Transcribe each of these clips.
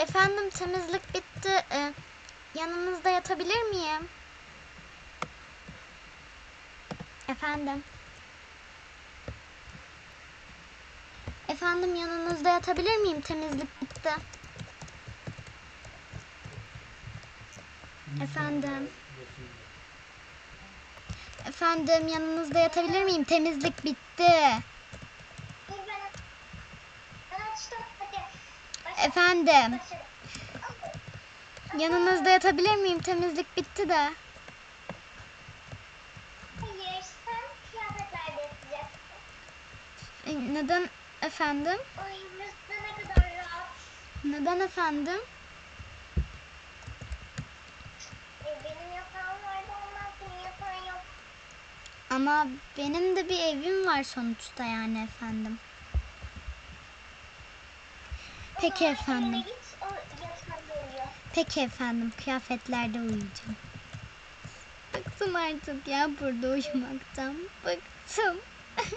Efendim temizlik bitti. Ee, yanınızda yatabilir miyim? Efendim. Efendim yanınızda yatabilir miyim? Temizlik bitti. Efendim. Efendim yanınızda yatabilir miyim? Temizlik bitti. Dur ben, ben açtım. Hadi. Başla. Efendim. Yanınızda yatabilir miyim? Temizlik bitti de. Hayır, sen kıyafetlerde yatacaksın. Neden efendim? Ay ne kadar rahat. Neden efendim? E. Ama benim de bir evim var sonuçta yani efendim. Peki efendim. Peki efendim kıyafetlerde uyuyacağım. Bıktım artık ya burada uyumaktan. Bıktım.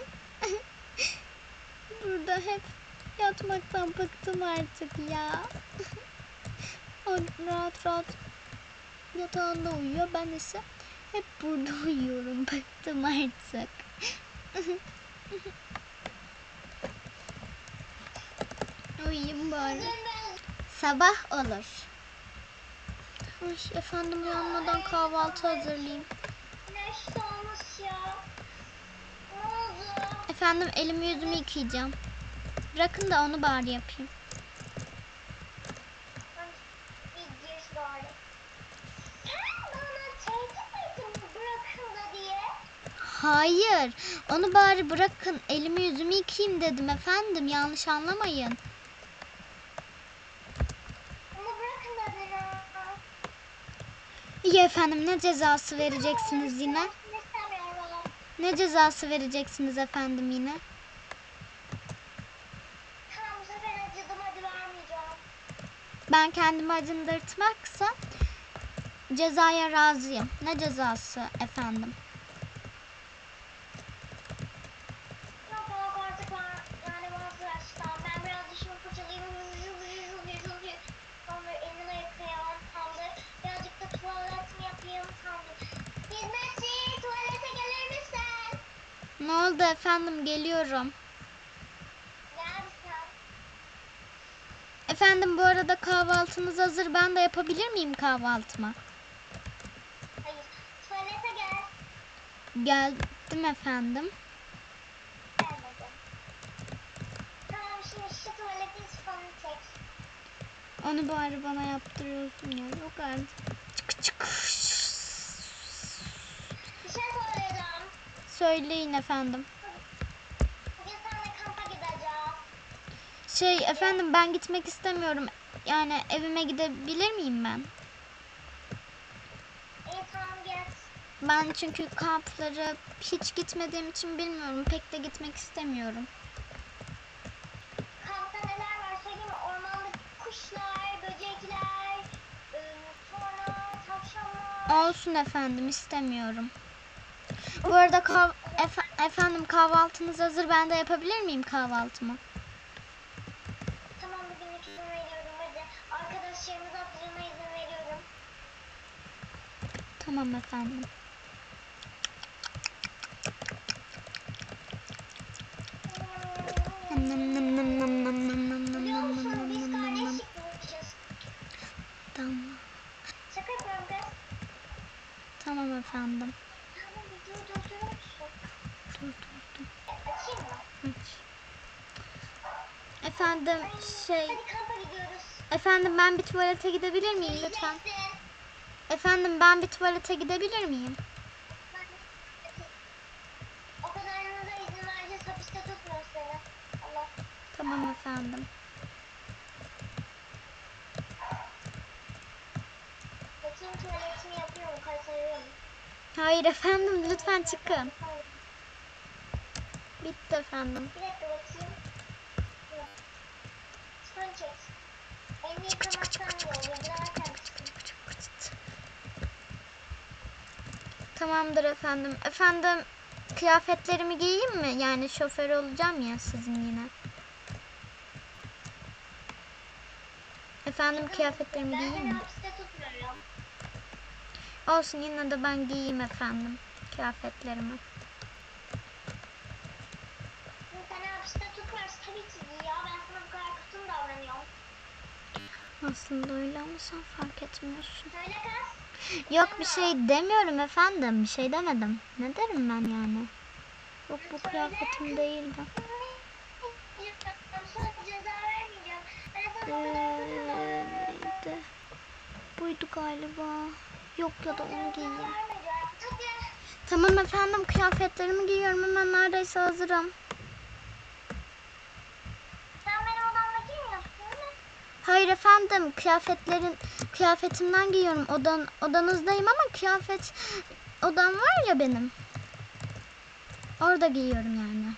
burada hep yatmaktan bıktım artık ya. o rahat rahat yatağında uyuyor. Ben ise hep burada uyuyorum. Bıktım artık. Uyuyayım bari. Sabah olur. Ay, efendim uyanmadan kahvaltı hazırlayayım. Efendim elimi yüzümü yıkayacağım. Bırakın da onu bari yapayım. Hayır. Onu bari bırakın. Elimi yüzümü yıkayayım dedim efendim. Yanlış anlamayın. Ama bırakın da beni. İyi efendim ne cezası vereceksiniz yine? Ne cezası vereceksiniz efendim yine? Tamam bu sefer acıdım hadi vermeyeceğim. Ben kendimi acındırtmaksa cezaya razıyım. Ne cezası efendim? Ne oldu efendim? Geliyorum. Efendim bu arada kahvaltınız hazır. Ben de yapabilir miyim kahvaltımı? Hayır tuvalete gel. Geldim efendim. Gelmedim. Tamam şimdi şu sifonunu çek. Onu bari bana yaptırıyorsun ya. Yok artık. Çık çık. Bir şey söyleyeceğim. Söyleyin efendim. Bugün seninle kampa gideceğiz. Şey efendim ben gitmek istemiyorum. Yani evime gidebilir miyim ben? İyi tamam git. Ben çünkü kamplara hiç gitmediğim için bilmiyorum. Pek de gitmek istemiyorum. Kampta neler var söyleyeyim mi? Ormanda kuşlar, böcekler, ıı, sonra tavşanlar. Olsun efendim istemiyorum. Bu arada kav- efe- efendim kahvaltınız hazır. Ben de yapabilir miyim kahvaltımı? Tamam bugünlük izin veriyorum hadi. Arkadaşlarımıza hatırlama izin veriyorum. Tamam efendim. Nam nam nam nam nam nam nam nam Biliyor nam musun nam biz nam nam nam. kardeşlik bulmuşuz. Tamam. Şaka yapıyorum kız. Tamam efendim. Tamam videoyu durdurur musun? Dur dur dur. Açayım mı? Aç. Efendim şey efendim ben bir tuvalete gidebilir miyim lütfen? Gideceksin. Efendim ben bir tuvalete gidebilir miyim? Tamam efendim. Hayır efendim lütfen çıkın. Bitti efendim. Çık, çık, çık, çık, çık, çıksın. Tamamdır efendim. Efendim kıyafetlerimi giyeyim mi? Yani şoför olacağım ya sizin yine. Efendim kıyafetlerimi giyeyim mi? Olsun yine de ben giyeyim efendim kıyafetlerimi. Seni hapiste tutmuyoruz tabii ki ya. Ben sana bu kadar kötü davranıyorum? Aslında öyle ama sen fark etmiyorsun. Söyle kız. Yok bir şey demiyorum efendim. Bir şey demedim. Ne derim ben yani? Yok bu kıyafetim değildi. Kötü Ee? Buydu galiba. Yok ya da onu giyeyim. Tamam efendim kıyafetlerimi giyiyorum hemen neredeyse hazırım. Sen benim odamda giymiyorsun değil mi? Hayır efendim kıyafetlerin kıyafetimden giyiyorum. Odan odanızdayım ama kıyafet odam var ya benim. Orada giyiyorum yani.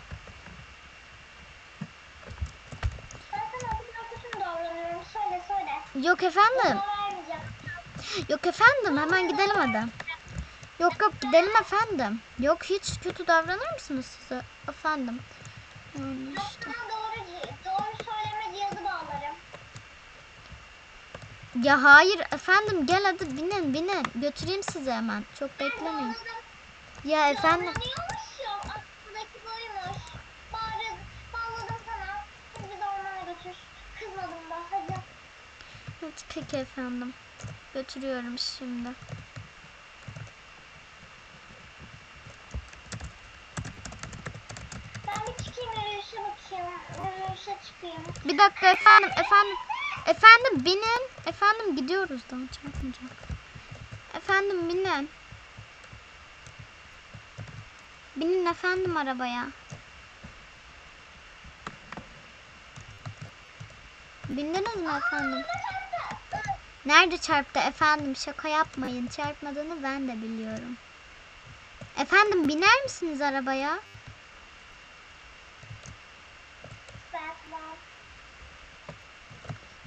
Söyle söyle. Yok efendim. Yok efendim hemen gidelim hadi. Yok yok gidelim efendim. Yok hiç kötü davranır mısınız size efendim? Yani işte. Doğru, doğru söyleme cihazı bağlarım. Ya hayır efendim gel hadi binin binin. Götüreyim sizi hemen. Çok beklemeyin. Ya efendim. Hadi. Evet, peki efendim. Götürüyorum şimdi. Ben bir çıkayım yürüyüşe bakayım. Yürüyüşe çıkayım. Bir dakika efendim efendim. Efendim binin. Efendim gidiyoruz da çarpmayacak. Efendim binin. Binin efendim arabaya. Bindiniz mi efendim? Nerede çarptı efendim? Şaka yapmayın. Çarpmadığını ben de biliyorum. Efendim biner misiniz arabaya? Ben ben.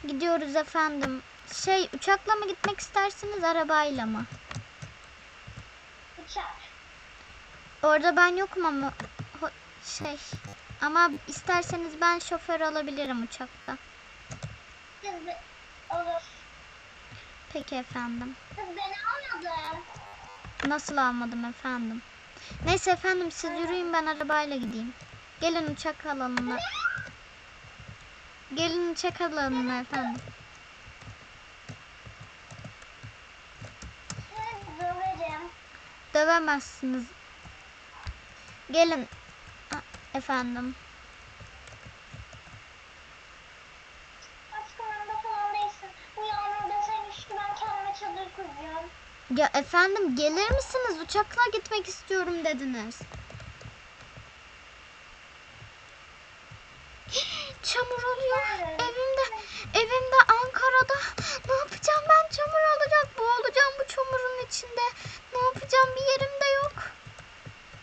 Gidiyoruz efendim. Şey uçakla mı gitmek istersiniz arabayla mı? Uçak. Orada ben yokum ama şey ama isterseniz ben şoför olabilirim uçakta. Olur. Peki efendim. Kız beni almadın. Nasıl almadım efendim? Neyse efendim siz yürüyün ben arabayla gideyim. Gelin uçak alanına. Gelin uçak alanına efendim. Döverim. Dövemezsiniz. Gelin Ha, efendim. Ya efendim gelir misiniz? Uçakla gitmek istiyorum dediniz. Çamur oluyor. Evimde, evimde Ankara'da. Ne yapacağım ben? Çamur olacak. Boğulacağım bu çamurun içinde. Ne yapacağım? Bir yerim de yok.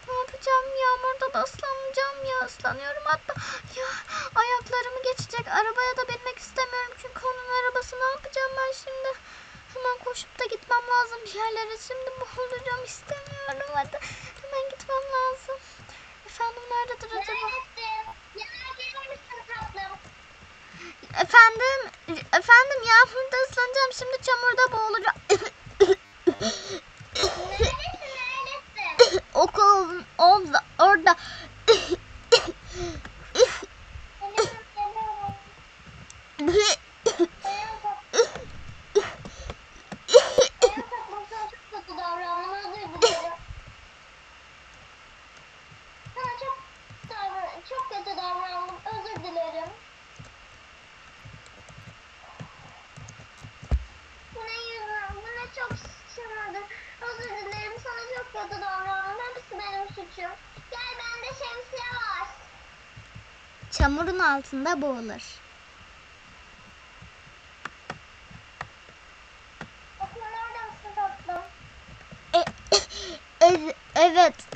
Ne yapacağım? Yağmurda da ıslanacağım ya. Islanıyorum hatta. Ya ayaklarımı geçecek. Arabaya da binmek istemiyorum. Çünkü onun arabası. Ne yapacağım ben şimdi? Hemen koşup da gitmem lazım bir yerlere. Şimdi boğulacağım istemiyorum. Hadi hemen gitmem lazım. Efendim nerededir acaba? Neredesin? Yana gelir misin tatlım? Efendim, efendim yağmurda ıslanacağım. Şimdi çamurda boğulacağım. Neredesin? Neredesin? Okul orada, orada. Geliyorum, geliyorum. Dayan tatlım. Dayan tatlım sana çok kötü davrandım. Özür dilerim. Sana çok davran çok kötü davrandım. Özür dilerim. Bu ne yüzüm? Bu ne çok şımardı. Özür dilerim. Sana çok kötü davrandım. Hepsi benim suçum. Gel bende şemsiye var. Çamurun altında boğulur. Bakın nerede misin tatlım? E, e- evet.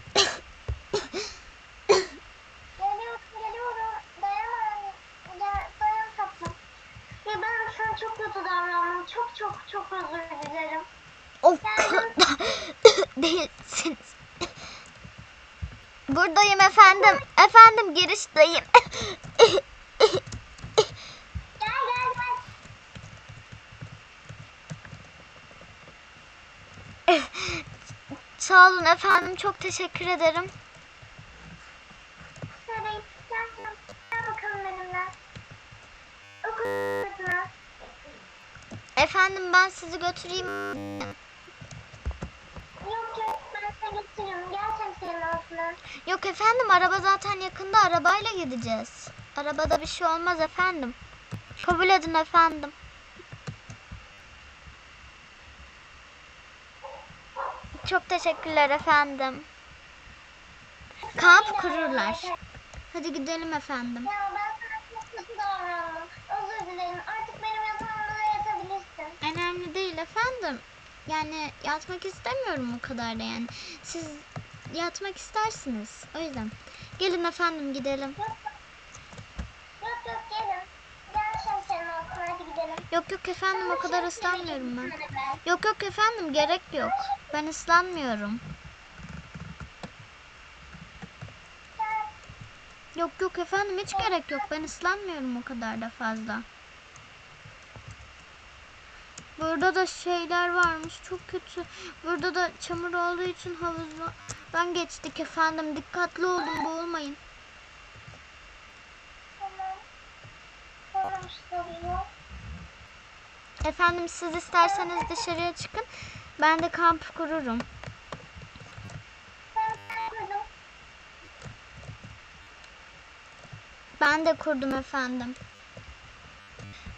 tam girişteyim. Sağ olun efendim. Çok teşekkür ederim. Efendim ben sizi götüreyim. Altına. Yok efendim araba zaten yakında arabayla gideceğiz. Arabada bir şey olmaz efendim. Kabul edin efendim. Çok teşekkürler efendim. Kamp kururlar. Hadi gidelim efendim. Ya ben sana çok kötü davrandım. Özür dilerim. Artık benim yatağımda da yatabilirsin. Önemli değil efendim. Yani yatmak istemiyorum o kadar da yani. Siz yatmak istersiniz. O yüzden. Gelin efendim gidelim. Yok yok yok gelin. Gel sen senin altına hadi gidelim. Yok yok efendim o kadar ıslanmıyorum ben. Yok yok efendim gerek yok. Ben ıslanmıyorum. Yok yok efendim hiç gerek yok. Ben ıslanmıyorum o kadar da fazla. Burada da şeyler varmış çok kötü. Burada da çamur olduğu için havuzdan geçtik efendim. Dikkatli olun boğulmayın. Efendim siz isterseniz dışarıya çıkın. Ben de kamp kururum. Ben de kurdum efendim.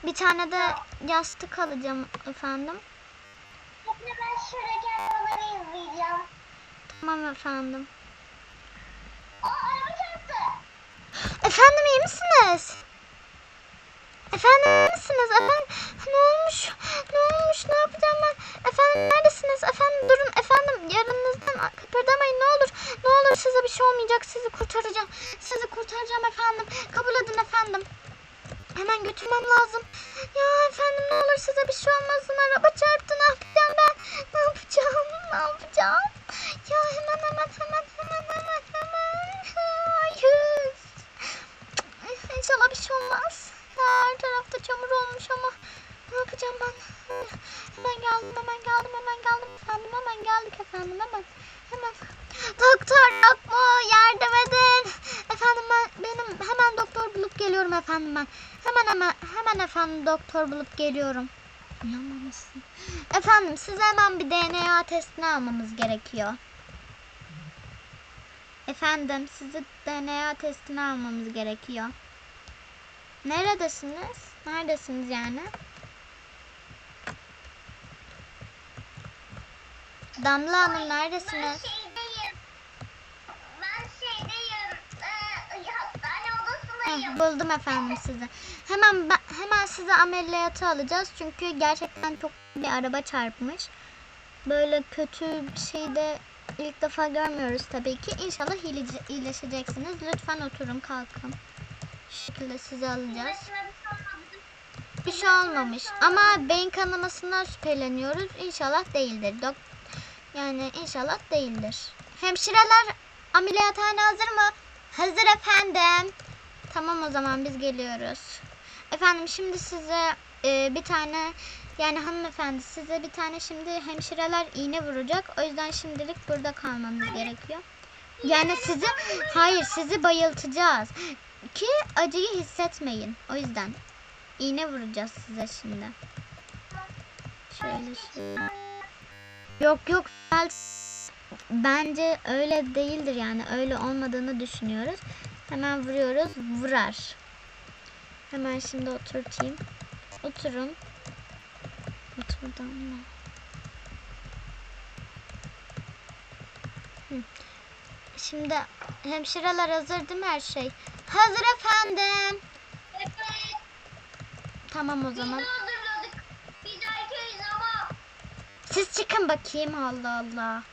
Bir tane de yastık alacağım efendim. Şimdi ben şuradaki arabaları izleyeceğim. Tamam efendim. Aa araba çarptı. Efendim iyi misiniz? Efendim iyi misiniz? Efendim ne olmuş? Ne olmuş? Ne yapacağım ben? Efendim neredesiniz? Efendim durun efendim yanınızdan kıpırdamayın ne olur. Ne olur size bir şey olmayacak. Sizi kurtaracağım. Sizi kurtaracağım efendim. Kabul edin efendim. Hemen götürmem lazım. Ya efendim ne olur size bir şey olmasın. Araba çarptı. Bulup geliyorum. İnanmamışsın. Efendim size hemen bir DNA testini almamız gerekiyor. Efendim sizi DNA testini almamız gerekiyor. Neredesiniz? Neredesiniz yani? Damla Hanım Ben neredesiniz? şeydeyim. Ben şeydeyim. Ee, hastane Heh, odasındayım. buldum efendim sizi. Hemen ben, hemen sizi ameliyata alacağız çünkü gerçekten çok bir araba çarpmış. Böyle kötü bir şey de ilk defa görmüyoruz tabii ki. İnşallah iyile- iyileşeceksiniz. Lütfen oturun kalkın. Şu şekilde sizi alacağız. Bir şey olmamış ama beyin kanamasından şüpheleniyoruz. İnşallah değildir. Dok yani inşallah değildir. Hemşireler ameliyathane hazır mı? Hazır efendim. Tamam o zaman biz geliyoruz. Efendim şimdi size e, bir tane yani hanımefendi size bir tane şimdi hemşireler iğne vuracak. O yüzden şimdilik burada kalmamız gerekiyor. Yani sizi hayır sizi bayıltacağız ki acıyı hissetmeyin. O yüzden iğne vuracağız size şimdi. Şöyle şöyle. Yok yok bence öyle değildir yani öyle olmadığını düşünüyoruz. Hemen vuruyoruz vurar. Hemen şimdi oturtayım. Oturun. Otur damla. Hı. Şimdi hemşireler hazır değil mi her şey? Hazır efendim. Evet. Tamam o zaman. Siz çıkın bakayım Allah Allah.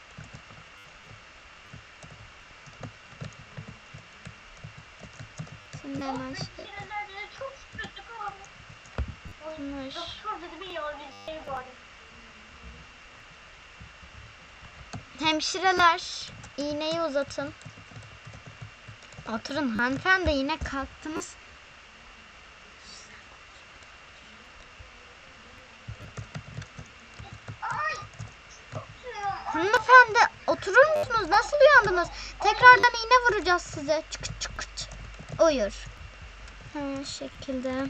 Şimdi hemen şey Hemşireler de çok kötü kaldı. Yapmış. Hemşireler iğneyi uzatın. Oturun hanımefendi yine kalktınız. Hanımefendi oturur musunuz? Nasıl uyandınız? Tekrardan iğne vuracağız size. Çıkıt çıkıt. Uyur. Hemen şekilde.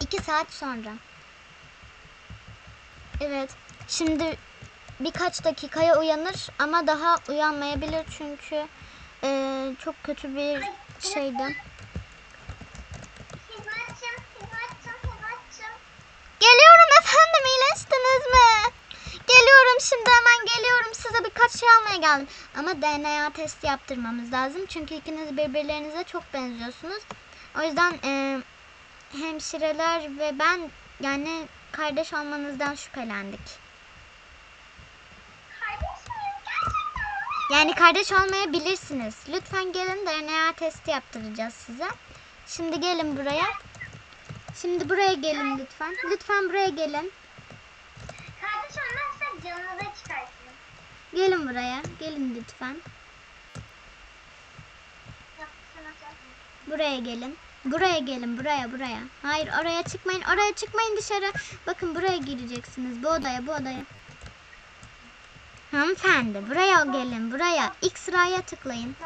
İki saat sonra. Evet. Şimdi birkaç dakikaya uyanır ama daha uyanmayabilir çünkü eee, çok kötü bir şeydi. Hizmetçim, hizmetçim, hizmetçim. Geliyorum efendim iyileştiniz mi? Geliyorum şimdi hemen geliyorum size birkaç şey almaya geldim. Ama DNA testi yaptırmamız lazım çünkü ikiniz birbirlerinize çok benziyorsunuz. O yüzden eee, hemşireler ve ben yani kardeş olmanızdan şüphelendik. Yani kardeş olmayabilirsiniz. Lütfen gelin DNA testi yaptıracağız size. Şimdi gelin buraya. Şimdi buraya gelin lütfen. Lütfen buraya gelin. Kardeş olmazsa canınıza çıkarsın. Gelin buraya. Gelin lütfen. Buraya gelin. Buraya gelin. Buraya buraya. Hayır oraya çıkmayın. Oraya çıkmayın dışarı. Bakın buraya gireceksiniz. Bu odaya bu odaya. Hanımefendi buraya gelin. Buraya. X sıraya tıklayın.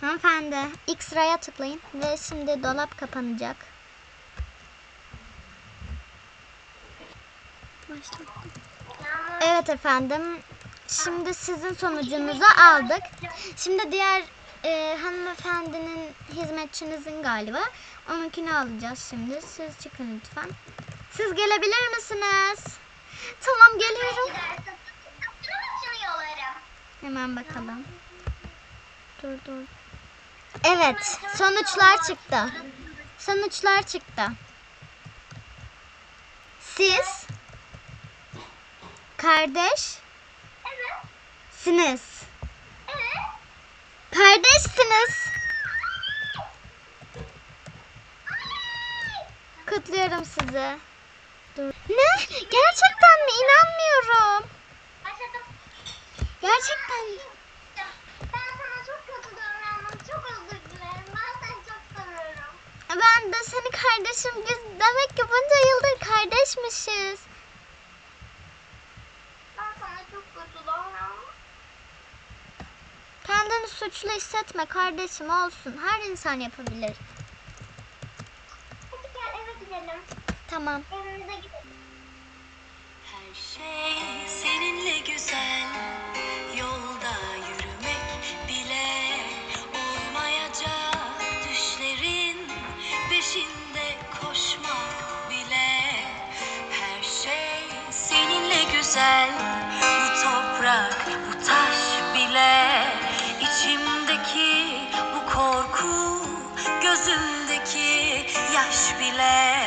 Hanımefendi X sıraya tıklayın. Ve şimdi dolap kapanacak. Evet efendim. Şimdi sizin sonucunuzu aldık. Şimdi diğer e, hanımefendinin hizmetçinizin galiba. Onunkini alacağız şimdi. Siz çıkın lütfen. Siz gelebilir misiniz? Tamam geliyorum. Hemen bakalım. Dur dur. Evet, sonuçlar çıktı. Sonuçlar çıktı. Siz kardeşsiniz. Evet. Evet. Kardeşsiniz. Kutluyorum sizi. Dur. Ne? Gerçekten mi? İnanmıyorum. Gerçekten. Seviyorum. Ben de seni kardeşim. Biz demek ki bunca yıldır kardeşmişiz. Ben sana çok kötü davrandım. Kendini suçlu hissetme kardeşim olsun. Her insan yapabilir. Hadi gel eve gidelim. Tamam. Evimize gidelim. Her şey seninle güzel Yolda yürümek bile Olmayacak düşlerin Peşinde koşmak bile Her şey seninle güzel be led.